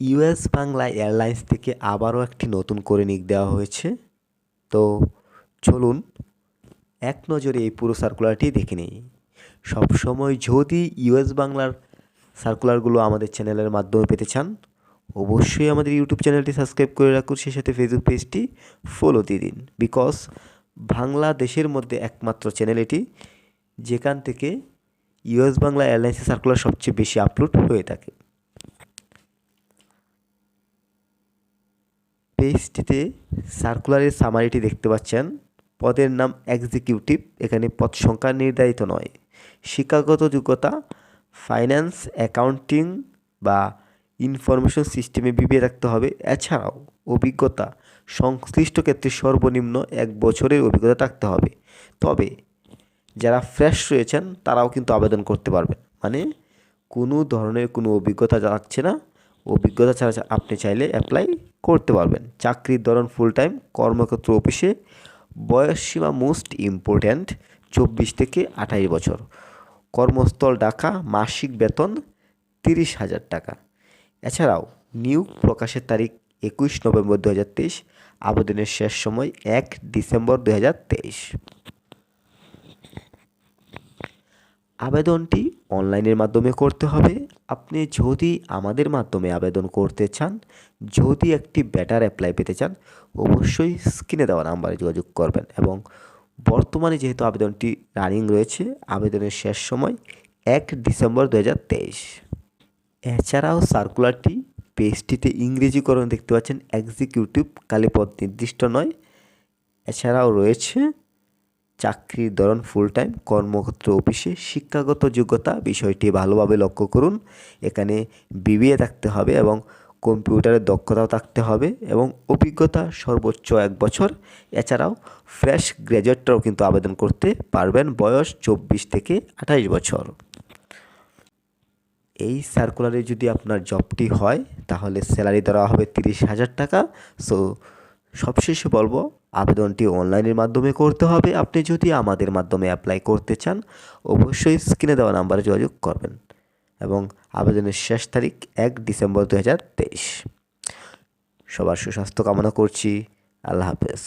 US Bangla airlines থেকে আবারও একটি নতুন করে নিক দেওয়া হয়েছে। তো চলুন, এক নজরে এই পুরো সার্কুলারটি দেখে নিই। সবসময় যদি ইউএস বাংলার সার্কুলারগুলো আমাদের চ্যানেলের মাধ্যমে পেতে চান, অবশ্যই আমাদের ইউটিউব চ্যানেলটি সাবস্ক্রাইব করে রাখুন, সেই সাথে ফেসবুক পেজটি ফলো দিয়ে দিন। বিকজ বাংলাদেশের মধ্যে একমাত্র চ্যানেল এটি যেখান থেকে ইউএস বাংলা এয়ারলাইন্সের সার্কুলার সবচেয়ে বেশি আপলোড হয়ে থাকে। পেজটিতে সার্কুলারের সামারিটি দেখতে পাচ্ছেন। পদের নাম এক্সিকিউটিভ, এখানে পদ সংখ্যা নির্ধারিত নয়। শিক্ষাগত যোগ্যতা, ফাইন্যান্স, অ্যাকাউন্টিং বা ইনফরমেশন সিস্টেমে বিবিএ রাখতে হবে। এছাড়াও অভিজ্ঞতা, সংশ্লিষ্ট ক্ষেত্রে সর্বনিম্ন এক বছরের অভিজ্ঞতা থাকতে হবে। তবে যারা ফ্রেশ রয়েছেন, তারাও কিন্তু আবেদন করতে পারবেন। মানে কোনো ধরনের কোনো অভিজ্ঞতা যাচ্ছে না। অভিজ্ঞতা ছাড়া আপনি চাইলে অ্যাপ্লাই করতে পারবেন। চাকরির ধরন ফুল টাইম কর্মক্ষেত্র অফিসে বয়স সীমা মোস্ট ইম্পর্ট্যান্ট চব্বিশ থেকে আঠাইশ বছর। কর্মস্থল ঢাকা, মাসিক বেতন তিরিশ হাজার টাকা। এছাড়াও, নিয়োগ প্রকাশের তারিখ একুশ নভেম্বর দু হাজার তেইশ, আবেদনের শেষ সময় এক ডিসেম্বর দু হাজার তেইশ হাজার তেইশ আবেদনটি অনলাইনের মাধ্যমে করতে হবে। আপনি যদি আমাদের মাধ্যমে আবেদন করতে চান, যদি একটি ব্যাটার অ্যাপ্লাই পেতে চান, অবশ্যই স্ক্রিনে দেওয়া নাম্বারে যোগাযোগ করবেন এবং বর্তমানে যেহেতু আবেদনটি রানিং রয়েছে, আবেদনের শেষ সময় এক ডিসেম্বর দু হাজার তেইশ। এছাড়াও সার্কুলারটি পেজটিতে ইংরেজিকরণ দেখতে পাচ্ছেন, এক্সিকিউটিভ কালীপদ নির্দিষ্ট নয়। এছাড়াও রয়েছে চাকরির ধরন ফুল টাইম কর্মক্ষেত্র অফিসে শিক্ষাগত যোগ্যতা বিষয়টি ভালোভাবে লক্ষ্য করুন। এখানে বিবিএ থাকতে হবে এবং কম্পিউটারের দক্ষতাও থাকতে হবে এবং অভিজ্ঞতা সর্বোচ্চ এক বছর। এছাড়াও ফ্রেশ গ্র্যাজুয়েটরাও কিন্তু আবেদন করতে পারবেন বয়স চব্বিশ থেকে আঠাইশ বছর। এই সার্কুলারে যদি আপনার জবটি হয়, তাহলে স্যালারি দেওয়া হবে তিরিশ হাজার টাকা। সো সবশেষে বলব আবেদনটি অনলাইনের মাধ্যমে করতে হবে। আপনি যদি আমাদের মাধ্যমে অ্যাপ্লাই করতে চান, অবশ্যই স্ক্রিনে দেওয়া নাম্বারে যোগাযোগ করবেন এবং আবেদনের শেষ তারিখ এক ডিসেম্বর দু হাজার তেইশ। সবার সুস্বাস্থ্য কামনা করছি। আল্লাহ হাফেজ।